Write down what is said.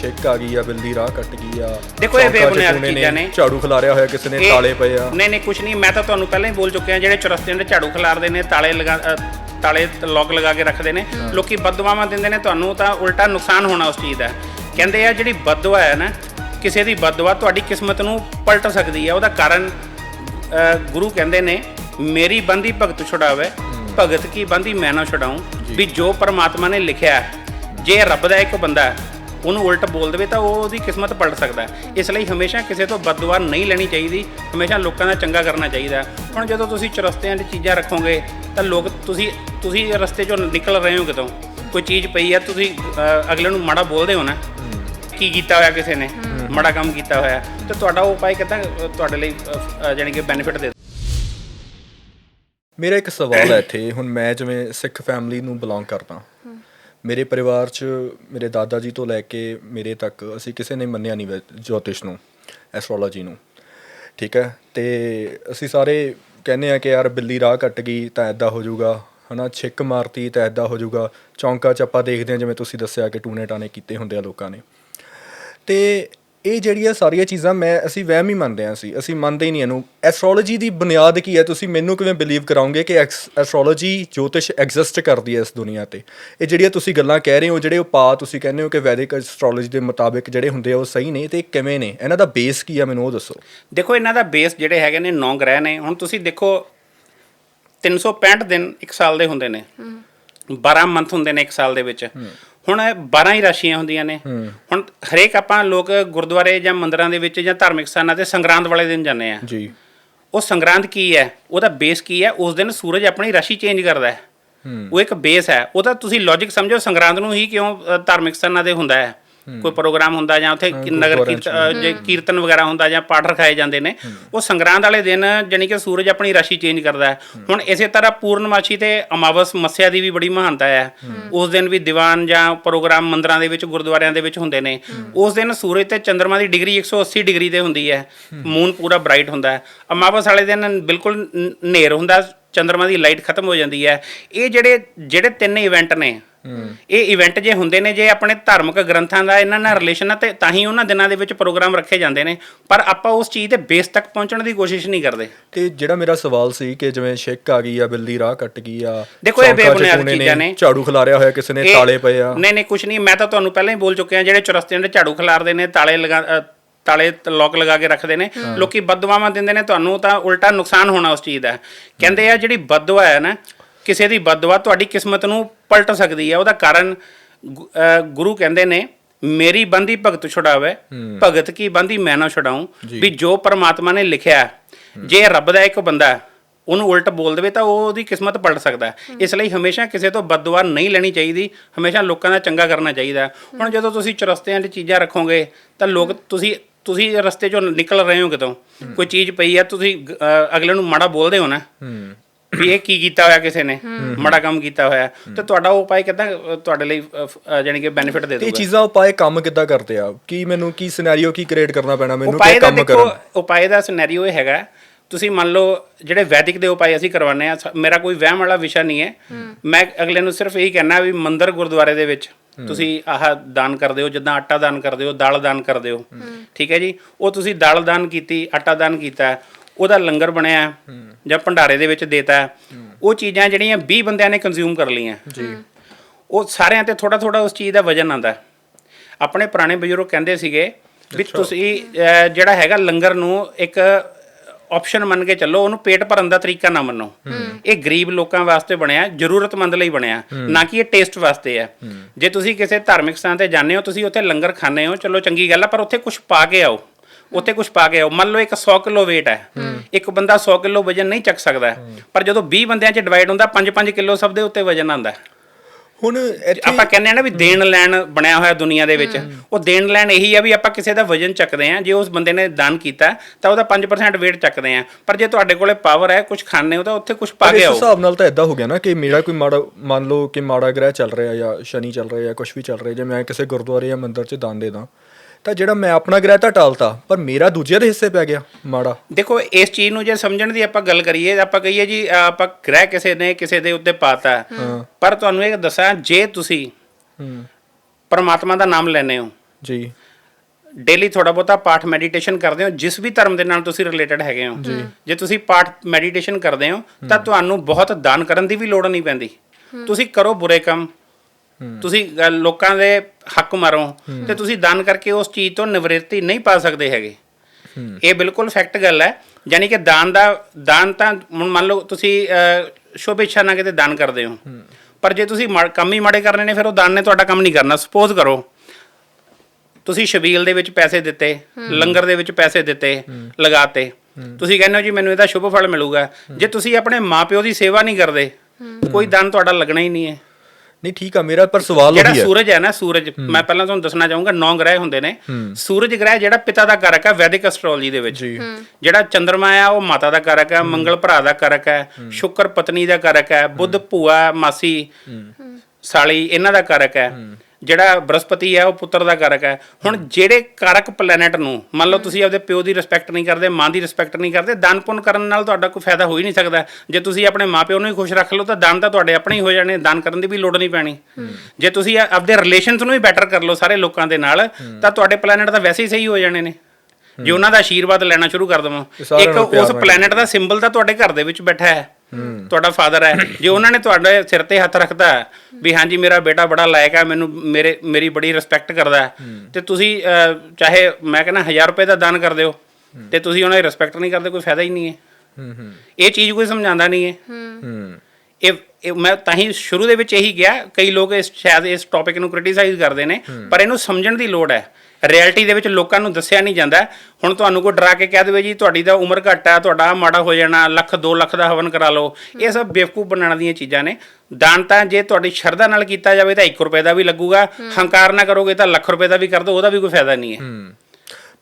ਛਿੱਕ ਆ ਗਈ ਆ ਬਿੱਲੀ ਰਾਹ ਕੱਟ ਗਈ ਆ। ਦੇਖੋ, ਇਹ ਚੌਂਕਾਂ 'ਚ ਬੇਬੁਨਿਆਦ ਟੂਣੇ ਚੀਜ਼ਾਂ ਨੇ। ਝਾੜੂ ਖਿਲਾਰਿਆ ਹੋਇਆ ਕਿਸੇ ਨੇ ਇਹ- ਤਾਲੇ ਪਏ ਆ। ਨਹੀਂ ਨਹੀਂ ਕੁਝ ਨਹੀਂ ਮੈਂ ਤਾਂ ਤੁਹਾਨੂੰ ਪਹਿਲਾਂ ਹੀ ਬੋਲ ਚੁੱਕਿਆ ਜਿਹੜੇ ਚੁਰਸਤਿਆਂ ਦੇ ਝਾੜੂ ਖਿਲਾਰਦੇ ਨੇ ਤਾਲੇ ਲਗਾ ਅ, ਤਾਲੇ ਲੋਕ ਲਗਾ ਕੇ ਰੱਖਦੇ ਨੇ। ਲੋਕੀ ਬਦਦੁਆਵਾਂ ਦਿੰਦੇ ਨੇ ਤੁਹਾਨੂੰ ਤਾਂ ਉਲਟਾ ਨੁਕਸਾਨ ਹੋਣਾ ਉਸ ਚੀਜ਼ ਦਾ। ਕਹਿੰਦੇ ਆ ਜਿਹੜੀ ਬਦਦੁਆ ਹੈ ਨਾ ਕਿਸੇ ਦੀ ਬਦਦੁਆ ਤੁਹਾਡੀ ਕਿਸਮਤ ਨੂੰ ਪਲਟ ਸਕਦੀ ਹੈ। ਉਹਦਾ ਕਾਰਨ ਅ, ਗੁਰੂ ਕਹਿੰਦੇ ਨੇ ਮੇਰੀ ਬੰਦੀ ਭਗਤ ਛੁਡਾਵੇ ਭਗਤ ਕੀ ਬੰਦੀ ਮੈਂ ਨਾ ਛੁਡਾਊਂ? ਵੀ ਜੋ ਪਰਮਾਤਮਾ ਨੇ ਲਿਖਿਆ ਹੈ, ਜੇ ਰੱਬ ਦਾ ਇੱਕ ਬੰਦਾ ਹੈ, ਉਹਨੂੰ ਉਲਟ ਬੋਲ ਦੇਵੇ ਤਾਂ ਉਹ ਉਹਦੀ ਕਿਸਮਤ ਪਲਟ ਸਕਦਾ ਹੈ। ਇਸ ਲਈ ਹਮੇਸ਼ਾ ਕਿਸੇ ਤੋਂ ਬਦਦੁਆ ਨਹੀਂ ਲੈਣੀ ਚਾਹੀਦੀ। ਹਮੇਸ਼ਾ ਲੋਕਾਂ ਦਾ ਚੰਗਾ ਕਰਨਾ ਚਾਹੀਦਾ ਹੈ। ਹੁਣ ਜਦੋਂ ਤੁਸੀਂ ਚੁਰਸਤਿਆਂ 'ਚ ਚੀਜ਼ਾਂ ਰੱਖੋਗੇ ਤਾਂ ਲੋਕ ਤੁਸੀਂ ਤੁਸੀਂ ਰਸਤੇ 'ਚੋਂ ਨਿਕਲ ਰਹੇ ਹੋ ਕਿਤੋਂ? ਕੋਈ ਚੀਜ਼ ਪਈ ਹੈ ਤੁਸੀਂ ਅ, ਅਗਲੇ ਨੂੰ ਮਾੜਾ ਬੋਲਦੇ ਹੋ ਨਾ? ਕੀ ਕੀਤਾ ਹੋਇਆ ਕਿਸੇ ਨੇ? ਮਾੜਾ ਕੰਮ ਕੀਤਾ ਹੋਇਆ। ਤੇ ਤੁਹਾਡਾ ਉਹ ਉਪਾਅ ਕਿਦਾਂ ਤੁਹਾਡੇ ਲਈ ਅ, ਅ, ਜਾਣੀ ਕਿ ਬੈਨੀਫਿਟ ਦੇ ਮੇਰਾ ਇੱਕ ਸਵਾਲ ਹੈ ਇੱਥੇ। ਹੁਣ ਮੈਂ ਜਿਵੇਂ ਸਿੱਖ ਫੈਮਿਲੀ ਨੂੰ ਬਿਲੋਂਗ ਕਰਦਾ। ਮੇਰੇ ਪਰਿਵਾਰ 'ਚ ਮੇਰੇ ਦਾਦਾ ਜੀ ਤੋਂ ਲੈ ਕੇ ਮੇਰੇ ਤੱਕ ਅਸੀਂ ਕਿਸੇ ਨੇ ਮੰਨਿਆ ਨਹੀਂ ਵੈ- ਜੋਤਿਸ਼ ਨੂੰ ਐਸਟ੍ਰੋਲੋਜੀ ਨੂੰ। ਠੀਕ ਹੈ? ਅਤੇ ਅਸੀਂ ਸਾਰੇ ਕਹਿੰਦੇ ਆ ਕਿ ਯਾਰ ਬਿੱਲੀ ਰਾਹ ਕੱਟ ਗਈ ਤਾਂ ਐਦਾਂ ਹੋ ਜਾਊਗਾ ਨਾ ਛਿੱਕ ਮਾਰਤੀ ਤਾਂ ਐਦਾਂ ਹੋ ਜਾਊਗਾ। ਚੌਂਕਾ 'ਚ ਆਪਾਂ ਦੇਖਦੇ ਆ ਜਿਵੇਂ ਤੁਸੀਂ ਦੱਸਿਆ ਕਿ ਟੂਨੇ ਟਾਣੇ ਕੀਤੇ ਹੁੰਦੇ ਆ ਲੋਕਾਂ ਨੇ। ਅਤੇ ਇਹ ਜਿਹੜੀਆਂ ਸਾਰੀਆਂ ਚੀਜ਼ਾਂ ਮੈਂ ਅਸੀਂ ਵਹਿਮ ਹੀ ਮੰਨਦੇ ਹਾਂ ਅਸੀਂ ਅਸੀਂ ਮੰਨਦੇ ਹੀ ਨਹੀਂ ਇਹਨੂੰ। ਐਸਟ੍ਰੋਲੋਜੀ ਦੀ ਬੁਨਿਆਦ ਕੀ ਹੈ? ਤੁਸੀਂ ਮੈਨੂੰ ਕਿਵੇਂ ਬਿਲੀਵ ਕਰਾਉਂਗੇ ਕਿ ਐਸਟ੍ਰੋਲੋਜੀ ਜੋਤਿਸ਼ ਐਗਜ਼ਿਸਟ ਕਰਦੀ ਹੈ ਇਸ ਦੁਨੀਆ ਤੇ? ਇਹ ਜਿਹੜੀਆਂ ਤੁਸੀਂ ਗੱਲਾਂ ਕਹਿ ਰਹੇ ਹੋ ਜਿਹੜੇ ਉਪਾਅ ਤੁਸੀਂ ਕਹਿੰਦੇ ਹੋ ਕਿ ਵੈਦਿਕ ਐਸਟ੍ਰੋਲੋਜੀ ਦੇ ਮੁਤਾਬਿਕ ਜਿਹੜੇ ਹੁੰਦੇ ਆ ਉਹ ਸਹੀ ਨੇ ਤੇ ਇਹ ਕਿਵੇਂ ਨੇ? ਇਹਨਾਂ ਦਾ ਬੇਸ ਕੀ ਆ ਮੈਨੂੰ ਉਹ ਦੱਸੋ। ਦੇਖੋ ਇਹਨਾਂ ਦਾ ਬੇਸ ਜਿਹੜੇ ਹੈਗੇ ਨੇ 9 ਗ੍ਰਹਿ ਨੇ। ਹੁਣ ਤੁਸੀਂ ਦੇਖੋ 365 ਦਿਨ ਇੱਕ ਸਾਲ ਦੇ ਹੁੰਦੇ ਨੇ। 12 ਮੰਥ ਹੁੰਦੇ ਨੇ ਇੱਕ ਸਾਲ ਦੇ ਵਿੱਚ। ਹੁਣ ਇਹ 12 ਹੀ ਰਾਸ਼ੀਆਂ ਹੁੰਦੀਆਂ ਨੇ। ਹੁਣ ਹਰੇਕ ਆਪਾਂ ਲੋਕ ਗੁਰਦੁਆਰੇ ਜਾਂ ਮੰਦਿਰਾਂ ਦੇ ਵਿੱਚ ਜਾਂ ਧਾਰਮਿਕ ਸਥਾਨਾਂ ਤੇ ਸੰਗਰਾਂਦ ਵਾਲੇ ਦਿਨ ਜਾਂਦੇ ਆ। ਜੀ। ਉਹ ਸੰਗਰਾਂਦ ਕੀ ਹੈ? ਉਹਦਾ ਬੇਸ ਕੀ ਹੈ? ਉਸ ਦਿਨ ਸੂਰਜ ਆਪਣੀ ਰਾਸ਼ੀ ਚੇਂਜ ਕਰਦਾ ਹੈ। ਉਹ ਇੱਕ ਬੇਸ ਹੈ। ਉਹਦਾ ਤੁਸੀਂ ਲੌਜੀਕ ਸਮਝੋ ਸੰਗਰਾਂਦ ਨੂੰ ਹੀ ਕਿਉਂ ਧਾਰਮਿਕ ਸਥਾਨਾਂ ਤੇ ਹੁੰਦਾ ਹੈ? ਕੋਈ ਪ੍ਰੋਗਰਾਮ ਹੁੰਦਾ ਜਾਂ ਉੱਥੇ ਨਗਰ ਕੀਰਤਨ ਜੇ ਕੀਰਤਨ ਵਗੈਰਾ ਹੁੰਦਾ ਜਾਂ ਪਾਠ ਰਖਾਏ ਜਾਂਦੇ ਨੇ ਉਹ ਸੰਗਰਾਂਦ ਵਾਲੇ ਦਿਨ ਜਾਣੀ ਕਿ ਸੂਰਜ ਆਪਣੀ ਰਾਸ਼ੀ ਚੇਂਜ ਕਰਦਾ ਹੈ। ਹੁਣ ਇਸੇ ਤਰ੍ਹਾਂ ਪੂਰਨਮਾਸ਼ੀ ਤੇ ਅਮਾਵਸ ਮੱਸਿਆ ਦੀ ਵੀ ਬੜੀ ਮਹਾਨਤਾ ਹੈ। ਉਸ ਦਿਨ ਵੀ ਦੀਵਾਨ ਜਾਂ ਪ੍ਰੋਗਰਾਮ ਮੰਦਰਾਂ ਦੇ ਵਿੱਚ ਗੁਰਦੁਆਰਿਆਂ ਦੇ ਵਿੱਚ ਹੁੰਦੇ ਨੇ। ਉਸ ਦਿਨ ਸੂਰਜ ਤੇ ਚੰ드ਰਮਾ ਦੀ ਡਿਗਰੀ 180 ਡਿਗਰੀ ਤੇ ਹੁੰਦੀ ਹੈ। ਮੂਨ ਪੂਰਾ ਬ੍ਰਾਈਟ ਹੁੰਦਾ ਹੈ। ਅਮਾਵਸ ਵਾਲੇ ਦਿਨ ਬਿਲਕੁਲ ਹਨੇਰ ਹੁੰਦਾ ਚੰ드ਰਮਾ ਦੀ ਲਾਈਟ ਖਤਮ ਹੋ ਜਾਂਦੀ ਹੈ। ਇਹ ਜਿਹੜੇ ਜਿਹੜੇ ਤਿੰਨ ਇਵੈਂਟ ਨੇ ਇਹ ਇਵੈਂਟ ਜੇ ਹੁੰਦੇ ਨੇ ਜੇ ਆਪਣੇ ਧਾਰਮਿਕ ਗ੍ਰੰਥਾਂ ਦਾ ਇਹਨਾਂ ਨਾਲ ਰਿਲੇਸ਼ਨ ਹੈ ਤੇ ਤਾਂ ਹੀ ਉਹਨਾਂ ਦਿਨਾਂ ਦੇ ਵਿੱਚ ਪ੍ਰੋਗਰਾਮ ਰੱਖੇ ਜਾਂਦੇ ਨੇ। ਪਰ ਆਪਾਂ ਉਸ ਚੀਜ਼ ਦੇ ਬੇਸ ਤੱਕ ਪਹੁੰਚਣ ਦੀ ਕੋਸ਼ਿਸ਼ ਨਹੀਂ ਕਰਦੇ। ਤੇ ਜਿਹੜਾ ਮੇਰਾ ਸਵਾਲ ਸੀ ਕਿ ਜਿਵੇਂ ਛਿੱਕ ਆ ਗਈ ਆ ਬਿੱਲੀ ਰਾਹ ਕੱਟ ਗਈ ਆ ਦੇਖੋ, ਇਹ ਬੇਬੁਨਿਆਦ ਚੀਜ਼ਾਂ ਨੇ। ਝਾੜੂ ਖਿਲਾਰਿਆ ਹੋਇਆ ਕਿਸੇ ਨੇ ਤਾਲੇ ਪਏ ਆ। ਨਹੀਂ ਨਹੀਂ ਕੁਝ ਨਹੀਂ ਮੈਂ ਤਾਂ ਤੁਹਾਨੂੰ ਪਹਿਲਾਂ ਹੀ ਬੋਲ ਚੁੱਕਿਆ ਜਿਹੜੇ ਚੁਰਸਤਿਆਂ ਦੇ ਝਾੜੂ ਖਿਲਾਰਦੇ ਨੇ ਤਾਲੇ ਲਗਾ ਤਾਲੇ ਲੋਕ ਲਗਾ ਕੇ ਰੱਖਦੇ ਨੇ ਲੋਕੀ ਬਦਦੁਆਵਾਂ ਦਿੰਦੇ ਨੇ ਤੁਹਾਨੂੰ ਤਾਂ ਉਲਟਾ ਨੁਕਸਾਨ ਹੋਣਾ ਉਸ ਚੀਜ਼ ਦਾ। ਕਹਿੰਦੇ ਆ ਜਿਹੜੀ ਬਦਦੁਆ ਹੈ ਨਾ ਕਿਸੇ ਦੀ ਬਦਦੁਆ ਤੁਹਾਡੀ ਕਿਸਮਤ ਨੂੰ ਪਲਟ ਸਕਦੀ ਹੈ। ਉਹਦਾ ਕਾਰਨ ਗੁਰੂ ਕਹਿੰਦੇ ਨੇ ਮੇਰੀ ਬੰਦੀ ਭਗਤ ਛੁਡਾਵੇ ਭਗਤ ਕੀ ਬੰਦੀ ਮੈਂ ਨਾ ਛੁਡਾਊਂ। ਵੀ ਜੋ ਪਰਮਾਤਮਾ ਨੇ ਲਿਖਿਆ ਹੈ, ਜੇ ਰੱਬ ਦਾ ਇੱਕ ਬੰਦਾ ਉਹਨੂੰ ਉਲਟ ਬੋਲ ਦੇਵੇ ਤਾਂ ਉਹ ਉਹਦੀ ਕਿਸਮਤ ਪਲਟ ਸਕਦਾ ਹੈ। ਇਸ ਲਈ ਹਮੇਸ਼ਾ ਕਿਸੇ ਤੋਂ ਬਦਦੁਆ ਨਹੀਂ ਲੈਣੀ ਚਾਹੀਦੀ ਹਮੇਸ਼ਾ ਲੋਕਾਂ ਦਾ ਚੰਗਾ ਕਰਨਾ ਚਾਹੀਦਾ। ਹੁਣ ਜਦੋਂ ਤੁਸੀਂ ਚੁਰਸਤਿਆਂ 'ਚ ਚੀਜ਼ਾਂ ਰੱਖੋਗੇ ਤਾਂ ਲੋਕ ਤੁਸੀਂ ਤੁਸੀਂ ਰਸਤੇ 'ਚੋਂ ਨਿਕਲ ਰਹੇ ਹੋ ਕਿਤੋਂ? ਕੋਈ ਚੀਜ਼ ਪਈ ਹੈ ਤੁਸੀਂ ਅਗਲੇ ਨੂੰ ਮਾੜਾ ਬੋਲਦੇ ਹੋ ਨਾ? ਵੀ ਇਹ ਕੀ ਕੀਤਾ ਹੋਇਆ ਕਿਸੇ ਨੇ? ਮਾੜਾ ਕੰਮ ਕੀਤਾ ਹੋਇਆ। ਤੇ ਤੁਹਾਡਾ ਉਹ ਉਪਾਅ ਕਿਦਾਂ ਤੁਹਾਡੇ ਲਈ ਜਾਣੀ ਕਿ ਬੈਨੀਫਿਟ ਦੇ ਤੇ ਇਹ ਦੂਗਾ ਚੀਜ਼ਾਂ ਉਪਾਏ ਕੰਮ ਕਿੱਦਾਂ ਕਰਦੇ ਆ? ਕੀ ਮੈਨੂੰ ਕੀ ਸਿਨੈਰੀਓ ਕੀ ਕ੍ਰੀਏਟ ਕਰਨਾ ਪੈਣਾ ਮੈਨੂੰ ਕਿ ਕੰਮ ਦੇਖੋ ਕਰਨ? ਉਪਾਏ ਦਾ ਸਿਨੈਰੀਓ ਇਹ ਹੈਗਾ। ਤੁਸੀਂ ਮੰਨ ਲਓ ਜਿਹੜੇ ਵੈਦਿਕ ਦੇ ਉਪਾਏ ਅਸੀਂ ਕਰਵਾਉਂਦੇ ਆ ਮੇਰਾ ਕੋਈ ਵਹਿਮ ਵਾਲਾ ਵਿਸ਼ਾ ਨਹੀਂ ਹੈ। ਮੈਂ ਅਗਲੇ ਨੂੰ ਸਿਰਫ ਇਹੀ ਕਹਿਣਾ ਵੀ ਮੰਦਿਰ ਗੁਰਦੁਆਰੇ ਦੇ ਵਿੱਚ ਤੁਸੀਂ ਆਹ ਦਾਨ ਕਰਦੇ ਹੋ ਜਿੱਦਾਂ ਆਟਾ ਦਾਨ ਕਰਦੇ ਹੋ ਦਾਲ ਦਾਨ ਕਰਦੇ ਹੋ। ਠੀਕ ਹੈ ਜੀ? ਉਹ ਤੁਸੀਂ ਦਾਲ ਦਾਨ ਕੀਤੀ ਆਟਾ ਦਾਨ ਕੀਤਾ ਉਹਦਾ ਲੰਗਰ ਬਣਿਆ ਜਾਂ ਭੰਡਾਰੇ ਦੇ ਵਿੱਚ ਦੇਤਾ ਉਹ ਚੀਜ਼ਾਂ ਜਿਹੜੀਆਂ 20 ਬੰਦਿਆਂ ਨੇ ਕੰਜ਼ਿਊਮ ਕਰ ਲਈਆਂ। ਜੀ। ਉਹ ਸਾਰਿਆਂ ਤੇ ਥੋੜਾ ਥੋੜਾ ਉਸ ਚੀਜ਼ ਦਾ ਵਜਨ ਆਂਦਾ ਆਪਣੇ ਪੁਰਾਣੇ ਬਜ਼ੁਰਗ ਕਹਿੰਦੇ ਸੀਗੇ ਵੀ ਤੁਸੀਂ ਜਿਹੜਾ ਹੈਗਾ ਲੰਗਰ ਨੂੰ ਇੱਕ ਆਪਸ਼ਨ ਮੰਨ ਕੇ ਚੱਲੋ ਉਹਨੂੰ ਪੇਟ ਭਰਨ ਦਾ ਤਰੀਕਾ ਨਾ ਮੰਨੋ। ਇਹ ਗਰੀਬ ਲੋਕਾਂ ਵਾਸਤੇ ਬਣਿਆ ਜ਼ਰੂਰਤਮੰਦ ਲਈ ਬਣਿਆ। ਨਾ ਕਿ ਇਹ ਟੇਸਟ ਵਾਸਤੇ ਹੈ। ਜੇ ਤੁਸੀਂ ਕਿਸੇ ਧਾਰਮਿਕ ਸਥਾਨ ਤੇ ਜਾਂਦੇ ਹੋ ਤੁਸੀਂ ਉੱਥੇ ਲੰਗਰ ਖਾਣੇ ਹੋ ਚਲੋ ਚੰਗੀ ਗੱਲ ਹੈ ਪਰ ਉੱਥੇ ਕੁਝ ਪਾ ਕੇ ਆਓ। ਉੱਥੇ ਕੁਝ ਪਾ ਕੇ ਆਓ। ਮੰਨ ਲਓ ਇੱਕ 100 ਕਿਲੋ weight ਹੈ। ਇੱਕ ਬੰਦਾ 100 ਕਿਲੋ ਵਜਨ ਨਹੀਂ ਚੱਕ ਸਕਦਾ। ਪਰ ਜਦੋਂ 20 ਬੰਦਿਆਂ 'ਚ ਡਿਵਾਈਡ ਹੁੰਦਾ 5-5 ਕਿਲੋ ਸਭ ਦੇ ਉੱਤੇ ਵਜਨ ਆਂਦਾ ਹੁਣ ਆਪਾਂ ਕਹਿੰਦੇ ਆ ਨਾ ਵੀ ਦੇਣ ਲੈਣ ਬਣਿਆ ਹੋਇਆ ਦੁਨੀਆ ਦੇ ਵਿੱਚ। ਉਹ ਦੇਣ ਲੈਣ ਇਹੀ ਆ ਵੀ ਆਪਾਂ ਕਿਸੇ ਦਾ ਵਜਨ ਚੱਕਦੇ ਆ ਜੇ ਉਸ ਬੰਦੇ ਨੇ ਦਾਨ ਕੀਤਾ ਤਾਂ ਉਹਦਾ 5% weight ਚੱਕਦੇ ਆ ਪਰ ਜੇ ਤੁਹਾਡੇ ਕੋਲੇ ਪਾਵਰ ਹੈ ਕੁਝ ਖਾਣੇ ਤਾਂ ਉੱਥੇ ਕੁਝ ਪਾ ਕੇ ਇਸ ਆਓ। ਹਿਸਾਬ ਨਾਲ ਤਾਂ ਇਦਾਂ ਹੋ ਗਿਆ ਨਾ ਕਿ ਮੇਰਾ ਕੋਈ ਮਾੜਾ ਮੰਨ ਲਓ ਕਿ ਮਾੜਾ ਗ੍ਰਹਿ ਚੱਲ ਰਿਹਾ ਜਾਂ ਸ਼ਨੀ ਚੱਲ ਰਿਹਾ ਜਾਂ ਕੁਝ ਵੀ ਚੱਲ ਰਿਹਾ। ਜੇ ਮੈਂ ਕਿਸੇ ਗੁਰਦੁਆਰੇ ਜਾਂ ਮੰਦਿਰ 'ਚ ਦਾਨ ਦੇ ਦਾਂ ਤਾਂ ਜਿਹੜਾ ਮੈਂ ਆਪਣਾ ਗ੍ਰਹਿ ਤਾਂ ਟਾਲਤਾ ਪਰ ਮੇਰਾ ਦੂਜੇ ਦੇ ਹਿੱਸੇ ਪੈ ਗਿਆ ਮਾੜਾ। ਦੇਖੋ ਇਸ ਚੀਜ਼ ਨੂੰ ਜੇ ਸਮਝਣ ਦੀ ਆਪਾਂ ਗੱਲ ਕਰੀਏ ਆਪਾਂ ਕਹੀਏ ਜੀ ਆਪਾਂ ਗ੍ਰਹਿ ਕਿਸੇ ਨੇ ਕਿਸੇ ਦੇ ਉੱਤੇ ਪਾਤਾ। ਪਰ ਤੁਹਾਨੂੰ ਇਹ ਦੱਸਾਂ ਜੇ ਤੁਸੀਂ ਪਰਮਾਤਮਾ ਦਾ ਨਾਮ ਲੈਨੇ ਹੋ। ਜੀ। ਡੇਲੀ ਥੋੜਾ ਬਹੁਤਾ ਪਾਠ ਮੈਡੀਟੇਸ਼ਨ ਕਰਦੇ ਹੋ ਜਿਸ ਵੀ ਧਰਮ ਦੇ ਨਾਲ ਤੁਸੀਂ ਰਿਲੇਟਡ ਹੈਗੇ ਹੋ। ਜੇ। ਤੁਸੀਂ ਪਾਠ ਮੈਡੀਟੇਸ਼ਨ ਕਰਦੇ ਹੋ ਤਾਂ ਤੁਹਾਨੂੰ ਬਹੁਤ ਦਾਨ ਕਰਨ ਦੀ ਵੀ ਲੋੜ ਨਹੀਂ ਪੈਂਦੀ। ਤੁਸੀਂ ਕਰੋ ਬੁਰੇ ਕੰਮ। ਤੁਸੀਂ ਲੋਕਾਂ ਦੇ ਹੱਕ ਮਾਰੋ ਤੇ ਤੁਸੀਂ ਦਾਨ ਕਰਕੇ ਉਸ ਚੀਜ਼ ਤੋਂ ਨਿਵਰਤੀ ਨਹੀਂ ਪਾ ਸਕਦੇ ਹੈਗੇ। ਇਹ ਬਿਲਕੁਲ ਫੈਕਟ ਗੱਲ ਹੈ। ਯਾਨੀ ਕਿ ਦਾਨ ਦਾ ਦਾਨ ਤਾਂ ਮੰਨ ਲਓ ਤੁਸੀਂ ਸ਼ੁਭ ਇੱਛਾ ਨਾਲ ਕਿਤੇ ਦਾਨ ਕਰਦੇ ਹੋ। ਪਰ ਜੇ ਤੁਸੀਂ ਕੰਮ ਹੀ ਮਾੜੇ ਕਰਨੇ ਨੇ ਫਿਰ ਉਹ ਦਾਨ ਨੇ ਤੁਹਾਡਾ ਕੰਮ ਨਹੀਂ ਕਰਨਾ। ਸਪੋਜ਼ ਕਰੋ ਤੁਸੀਂ ਸ਼ਬੀਲ ਦੇ ਵਿੱਚ ਪੈਸੇ ਦਿੱਤੇ ਲੰਗਰ ਦੇ ਵਿੱਚ ਪੈਸੇ ਦਿੱਤੇ ਲਗਾਤੇ। ਤੁਸੀਂ ਕਹਿੰਦੇ ਹੋ ਜੀ ਮੈਨੂੰ ਇਹਦਾ ਸ਼ੁਭ ਫਲ ਮਿਲੂਗਾ। ਜੇ ਤੁਸੀਂ ਆਪਣੇ ਮਾਪਿਓ ਦੀ ਸੇਵਾ ਨਹੀਂ ਕਰਦੇ ਕੋਈ ਦਾਨ ਤੁਹਾਡਾ ਲੱਗਣਾ ਹੀ ਨਹੀਂ ਹੈ। ਨਹੀਂ ਠੀਕ ਆ ਮੇਰਾ ਪਰ ਸਵਾਲ ਜਿਹੜਾ ਉਹੀ ਹੈ। ਸੂਰਜ ਹੈ ਨਾ ਸੂਰਜ ਮੈਂ ਪਹਿਲਾਂ ਤੁਹਾਨੂੰ ਦੱਸਣਾ ਚਾਹੂੰਗਾ ਨੌ ਗ੍ਰਹਿ ਹੁੰਦੇ ਨੇ। ਸੂਰਜ ਗ੍ਰਹਿ ਜਿਹੜਾ ਪਿਤਾ ਦਾ ਕਾਰਕ ਹੈ ਵੈਦਿਕ ਐਸਟ੍ਰੋਲੋਜੀ ਦੇ ਵਿੱਚ। ਜਿਹੜਾ ਚੰਦਰਮਾ ਆ ਉਹ ਮਾਤਾ ਦਾ ਕਾਰਕ ਹੈ ਮੰਗਲ ਭਰਾ ਦਾ ਕਾਰਕ ਹੈ ਸ਼ੁੱਕਰ ਪਤਨੀ ਦਾ ਕਾਰਕ ਹੈ ਬੁੱਧ ਭੂਆ ਮਾਸੀ ਸਾਲੀ ਇਹਨਾਂ ਦਾ ਕਾਰਕ ਹੈ। ਜਿਹੜਾ ਬ੍ਰਹਸਪਤੀ ਹੈ ਉਹ ਪੁੱਤਰ ਦਾ ਕਾਰਕ ਹੈ। ਹੁਣ ਜਿਹੜੇ ਕਾਰਕ ਪਲੈਨਟ ਨੂੰ ਮੰਨ ਲਓ ਤੁਸੀਂ ਆਪਦੇ ਪਿਓ ਦੀ ਰਿਸਪੈਕਟ ਨਹੀਂ ਕਰਦੇ ਮਾਂ ਦੀ ਰਿਸਪੈਕਟ ਨਹੀਂ ਕਰਦੇ ਦਾਨ ਪੁੰਨ ਕਰਨ ਨਾਲ ਤੁਹਾਡਾ ਕੋਈ ਫਾਇਦਾ ਹੋ ਹੀ ਨਹੀਂ ਸਕਦਾ। ਜੇ ਤੁਸੀਂ ਆਪਣੇ ਮਾਪਿਓ ਨੂੰ ਹੀ ਖੁਸ਼ ਰੱਖ ਲਓ ਤਾਂ ਦਾਨ ਤਾਂ ਤੁਹਾਡੇ ਆਪਣੇ ਹੀ ਹੋ ਜਾਣੇ ਦਾਨ ਕਰਨ ਦੀ ਵੀ ਲੋੜ ਨਹੀਂ ਪੈਣੀ। ਜੇ ਤੁਸੀਂ ਆਪਦੇ ਰਿਲੇਸ਼ਨਸ ਨੂੰ ਵੀ ਬੈਟਰ ਕਰ ਲਓ ਸਾਰੇ ਲੋਕਾਂ ਦੇ ਨਾਲ ਤਾਂ ਤੁਹਾਡੇ ਪਲੈਨਟ ਤਾਂ ਵੈਸੇ ਹੀ ਸਹੀ ਹੋ ਜਾਣੇ ਨੇ। ਜੇ ਉਹਨਾਂ ਦਾ ਆਸ਼ੀਰਵਾਦ ਲੈਣਾ ਸ਼ੁਰੂ ਕਰ ਦਵਾਂ। ਇੱਕ ਉਸ ਪਲੈਨਟ ਦਾ ਸਿੰਬਲ ਤਾਂ ਤੁਹਾਡੇ ਘਰ ਦੇ ਵਿੱਚ ਬੈਠਾ ਹੈ। ਤੁਹਾਡਾ ਫਾਦਰ ਹੈ। ਜੇ ਉਹਨਾਂ ਨੇ ਤੁਹਾਡੇ ਸਿਰ ਤੇ ਹੱਥ ਰੱਖਦਾ ਵੀ ਹਾਂਜੀ ਮੇਰਾ ਬੇਟਾ ਬੜਾ ਲਾਇਕ ਹੈ ਮੈਨੂੰ ਮੇਰੇ ਮੇਰੀ ਬੜੀ ਰਿਸਪੈਕਟ ਕਰਦਾ ਹੈ ਤੇ ਤੁਸੀਂ ਚਾਹੇ ਮੈਂ ਕਹਿੰਦਾ 1000 ਰੁਪਏ ਦਾ ਦਾਨ ਕਰ ਦਿਓ ਤੇ ਤੁਸੀਂ ਉਹਨਾਂ ਦੀ ਰਿਸਪੈਕਟ ਨਹੀਂ ਕਰਦੇ ਕੋਈ ਫਾਇਦਾ ਹੀ ਨਹੀਂ ਹੈ। ਇਹ ਚੀਜ਼ ਕੋਈ ਸਮਝਾਉਂਦਾ ਨਹੀਂ ਹੈ। ਇਹ ਮੈਂ ਤਾਂ ਹੀ ਸ਼ੁਰੂ ਦੇ ਵਿੱਚ ਇਹੀ ਗਿਆ ਕਈ ਲੋਕ ਇਸ ਸ਼ਾਇਦ ਇਸ ਟੌਪਿਕ ਨੂੰ ਕ੍ਰਿਟਿਸਾਈਜ਼ ਕਰਦੇ ਨੇ ਪਰ ਇਹਨੂੰ ਸਮਝਣ ਦੀ ਲੋੜ ਹੈ। ਰਿਐਲਿਟੀ ਦੇ ਵਿੱਚ ਲੋਕਾਂ ਨੂੰ ਦੱਸਿਆ ਨਹੀਂ ਜਾਂਦਾ। ਹੁਣ ਤੁਹਾਨੂੰ ਕੋਈ ਡਰਾ ਕੇ ਕਹਿ ਦੇਵੇ ਜੀ, ਤੁਹਾਡੀ ਤਾਂ ਉਮਰ ਘੱਟ ਆ, ਤੁਹਾਡਾ ਆਹ ਮਾੜਾ ਹੋ ਜਾਣਾ, ਲੱਖ 2 ਲੱਖ ਦਾ ਹਵਨ ਕਰਾ ਲਓ। ਇਹ ਸਭ ਬੇਵਕੂਫ ਬਣਾਉਣ ਦੀਆਂ ਚੀਜ਼ਾਂ ਨੇ। ਦਾਨ ਤਾਂ ਜੇ ਤੁਹਾਡੀ ਸ਼ਰਧਾ ਨਾਲ ਕੀਤਾ ਜਾਵੇ ਤਾਂ 1 ਰੁਪਏ ਦਾ ਵੀ ਲੱਗੂਗਾ। ਹੰਕਾਰ ਨਾ ਕਰੋਗੇ ਤਾਂ ਲੱਖ ਰੁਪਏ ਦਾ ਵੀ ਕਰ ਦੋ, ਉਹਦਾ ਵੀ ਕੋਈ ਫਾਇਦਾ ਨਹੀਂ ਹੈ।